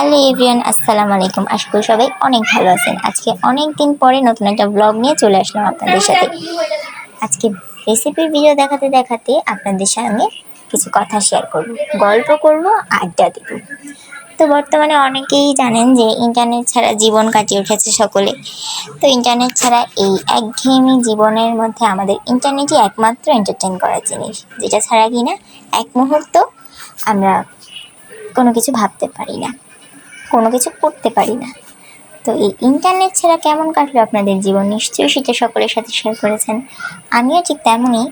Hello everyone আসসালামু আলাইকুম। আশা করি সবাই অনেক ভালো আছেন। আজকে অনেক দিন পরে নতুন একটা ব্লগ নিয়ে চলে আসলাম আপনাদের সাথে। আজকে রেসিপির ভিডিও দেখাতে দেখাতে আপনাদের সঙ্গে কিছু কথা শেয়ার করব, গল্প করব, আড্ডা দেব। তো বর্তমানে অনেকেই জানেন যে ইন্টারনেট ছাড়া জীবন কাটিয়ে উঠেছে সকলে। তো ইন্টারনেট ছাড়া এই একঘেয়েমি জীবনের মধ্যে আমাদের ইন্টারনেটই একমাত্র এন্টারটেন করার জিনিস, যেটা ছাড়া কিনা এক মুহূর্ত আমরা কোনো কিছু ভাবতে পারি না। কোনো কিছু করতে পারি না। তো এই ইন্টারনেট ছাড়া কেমন কাটলো আপনাদের জীবন? নিশ্চয়ই সেটা সকলের সাথে শেয়ার করেছেন। আমিও ঠিক তেমনই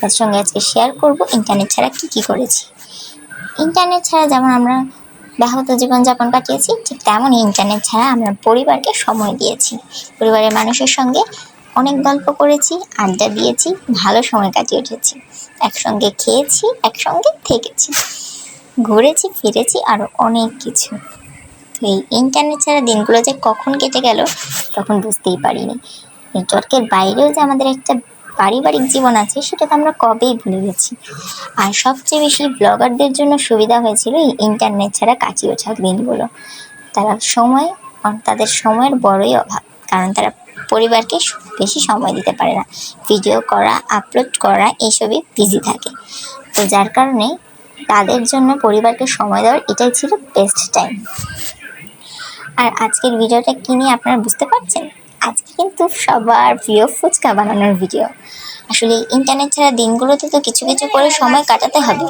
তার সঙ্গে আজকে শেয়ার করব ইন্টারনেট ছাড়া কী কী করেছি। ইন্টারনেট ছাড়া যেমন আমরা ব্যাহত জীবনযাপন কাটিয়েছি, ঠিক তেমনই ইন্টারনেট ছাড়া আমরা পরিবারকে সময় দিয়েছি। পরিবারের মানুষের সঙ্গে অনেক গল্প করেছি, আড্ডা দিয়েছি, ভালো সময় কাটিয়ে উঠেছি। একসঙ্গে খেয়েছি, একসঙ্গে থেকেছি। ঘুরেছি, ফিরেছি আরও অনেক কিছু। এই ইন্টারনেট ছাড়া দিনগুলো যে কখন কেটে গেল, তখন বুঝতেই পারিনি। নেটওয়ার্কের বাইরেও যে আমাদের একটা পারিবারিক জীবন আছে, সেটা তো আমরা কবেই ভুলে গেছি। আর সবচেয়ে বেশি ব্লগারদের জন্য সুবিধা হয়েছিল এই ইন্টারনেট ছাড়া কাটিয়ে ওঠা দিনগুলো। তারা সময় তাদের সময়ের বড়ই অভাব, কারণ তারা পরিবারকে বেশি সময় দিতে পারে না। ভিডিও করা আপলোড করা এইসবই বিজি থাকে। তো যার কারণে তাদের জন্য পরিবারকে সময় দেওয়ার এটাই ছিল বেস্ট টাইম আর আজকের ভিডিওটা কি নিয়ে আপনারা বুঝতে পারছেন? আজকে কিন্তু সবার প্রিয় ফুচকা বানানোর ভিডিও। আসলে ইন্টারনেট ছাড়া দিনগুলোতে তো কিছু কিছু করে সময় কাটাতে হবে।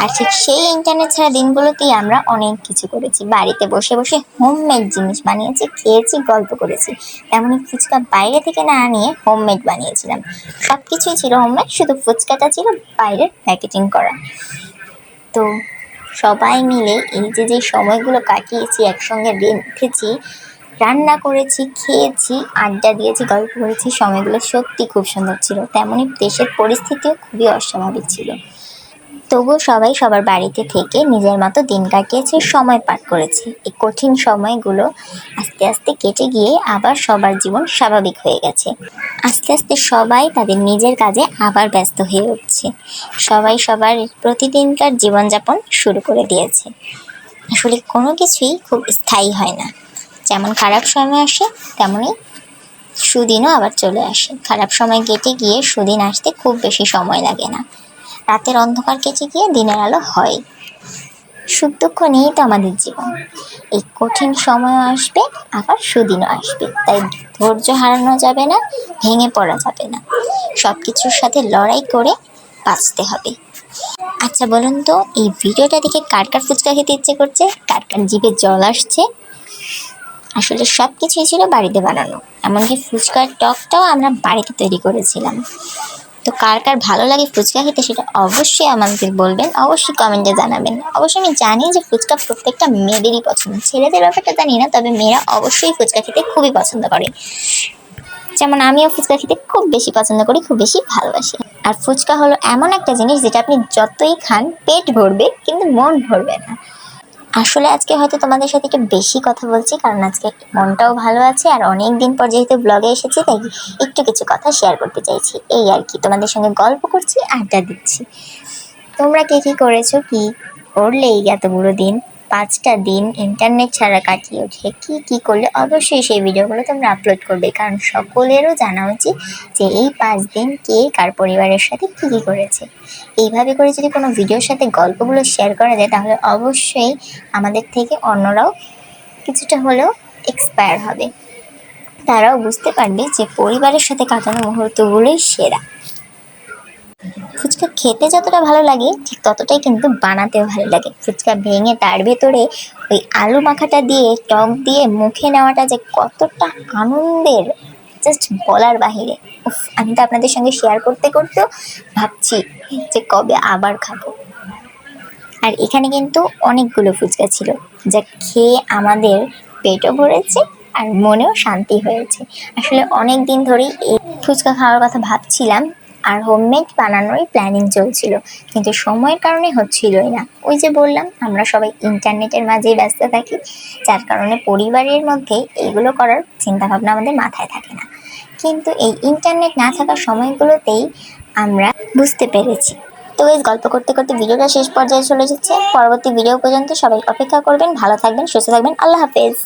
আর ঠিক সেই ইন্টারনেট ছাড়া দিনগুলোতেই আমরা অনেক কিছু করেছি। বাড়িতে বসে বসে হোমমেড জিনিস বানিয়েছি, খেয়েছি, গল্প করেছি। তেমনই ফুচকা বাইরে থেকে না আনিয়ে হোমমেড বানিয়েছিলাম। সব কিছুই ছিল হোমমেড শুধু ফুচকাটা ছিল বাইরের প্যাকেটিং করা। তো সবাই মিলে এই যে যে সময়গুলো কাটিয়েছি, একসঙ্গে রেখেছি রান্না করেছি, খেয়েছি, আড্ডা দিয়েছি, গল্প করেছি, সময়গুলো সত্যি খুব সুন্দর ছিল। তেমনই দেশের পরিস্থিতিও খুবই অস্বাভাবিক ছিল। তবুও সবাই সবার বাড়িতে থেকে নিজের মতো দিন কাটিয়েছে, সময় পার করেছে। এই কঠিন সময়গুলো আস্তে আস্তে কেটে গিয়ে আবার সবার জীবন স্বাভাবিক হয়ে গেছে। আস্তে আস্তে সবাই তাদের নিজের কাজে আবার ব্যস্ত হয়ে উঠছে। সবাই সবার প্রতিদিনকার জীবনযাপন শুরু করে দিয়েছে। আসলে কোনো কিছুই খুব স্থায়ী হয় না। যেমন খারাপ সময় আসে তেমনই সুদিনও আবার চলে আসে। খারাপ সময় কেটে গিয়ে সুদিন আসতে খুব বেশি সময় লাগে না। রাতের অন্ধকার কেটে গিয়ে দিনের আলো হয়। সুখ দুঃখ নিয়েই তো আমাদের জীবন। এই কঠিন সময়ও আসবে, আবার সুদিনও আসবে। তাই ধৈর্য হারানো যাবে না, ভেঙে পড়া যাবে না। সব কিছুর সাথে লড়াই করে বাঁচতে হবে। আচ্ছা বলুন তো, এই ভিডিওটা দেখে কার কার ফুচকা খেতে ইচ্ছে করছে? কার কার জিভে জল আসছে? আসলে সব কিছুই ছিল বাড়িতে বানানো। এমনকি ফুচকার টকটাও আমরা বাড়িতে তৈরি করেছিলাম। তো কার কার ভালো লাগে ফুচকা খেতে সেটা অবশ্যই আমাদের বলবেন, অবশ্যই কমেন্টে জানাবেন। অবশ্যই আমি জানি যে ফুচকা প্রত্যেকটা মেয়েদেরই পছন্দ, ছেলেদের ব্যাপারটা জানি না, তবে মেয়েরা অবশ্যই ফুচকা খেতে খুবই পছন্দ করে। যেমন আমিও ফুচকা খেতে খুব বেশি পছন্দ করি, খুব বেশি ভালোবাসি। আর ফুচকা হলো এমন একটা জিনিস যেটা আপনি যতই খান, পেট ভরবে, কিন্তু মন ভরবে না। আসলে আজকে হয়তো তোমাদের সাথে একটু বেশি কথা বলছি, কারণ আজকে মনটাও ভালো আছে আর অনেক দিন পর যেহেতু ব্লগে এসেছি, তাই একটু কিছু কথা শেয়ার করতে চাইছি। এই আর কি, তোমাদের সঙ্গে গল্প করছি, আড্ডা দিচ্ছি। তোমরা কে কী করেছ, কি করলে এই এতগুলো দিন? পাঁচটা দিন ইন্টারনেট ছাড়া কাটিয়ে উঠে কি কি করলে? অবশ্যই সেই ভিডিওগুলো তোমরা আপলোড করবে। কারণ সকলেরও জানা উচিত যে এই পাঁচ দিন কে কার পরিবারের সাথে কী কী করেছে। এইভাবে করে যদি কোনো ভিডিওর সাথে গল্পগুলো শেয়ার করা যায়, তাহলে অবশ্যই আমাদের থেকে অন্যরাও কিছুটা হলেও এক্সপায়ার হবে। তারাও বুঝতে পারবে যে পরিবারের সাথে কাটানো মুহূর্তগুলোই সেরা। ফুচকা খেতে যতটা ভালো লাগে, ঠিক ততটাই কিন্তু বানাতেও ভালো লাগে। ফুচকা ভেঙে তার ভেতরে ওই আলু মাখাটা দিয়ে, টক দিয়ে মুখে নেওয়াটা যে কতটা আনন্দের জাস্ট বলার বাহিরে। আমি তো আপনাদের সঙ্গে শেয়ার করতে করতেও ভাবছি যে কবে আবার খাব। আর এখানে কিন্তু অনেকগুলো ফুচকা ছিল, যা খেয়ে আমাদের পেটও ভরেছে আর মনেও শান্তি হয়েছে। আসলে অনেক দিন ধরেই এই ফুচকা খাওয়ার কথা ভাবছিলাম আর হোমমেড বানানোরই প্ল্যানিং চলছিল, কিন্তু সময়ের কারণে হচ্ছিলই না। ওই যে বললাম, আমরা সবাই ইন্টারনেটের মাঝেই ব্যস্ত থাকি, যার কারণে পরিবারের মধ্যে এইগুলো করার চিন্তাভাবনা আমাদের মাথায় থাকে না। কিন্তু এই ইন্টারনেট না থাকার সময়গুলোতেই আমরা বুঝতে পেরেছি। তো এই গল্প করতে করতে ভিডিওটা শেষ পর্যায়ে চলে এসেছে। পরবর্তী ভিডিও পর্যন্ত সবাই অপেক্ষা করবেন, ভালো থাকবেন, সুস্থ থাকবেন। আল্লাহ হাফেজ।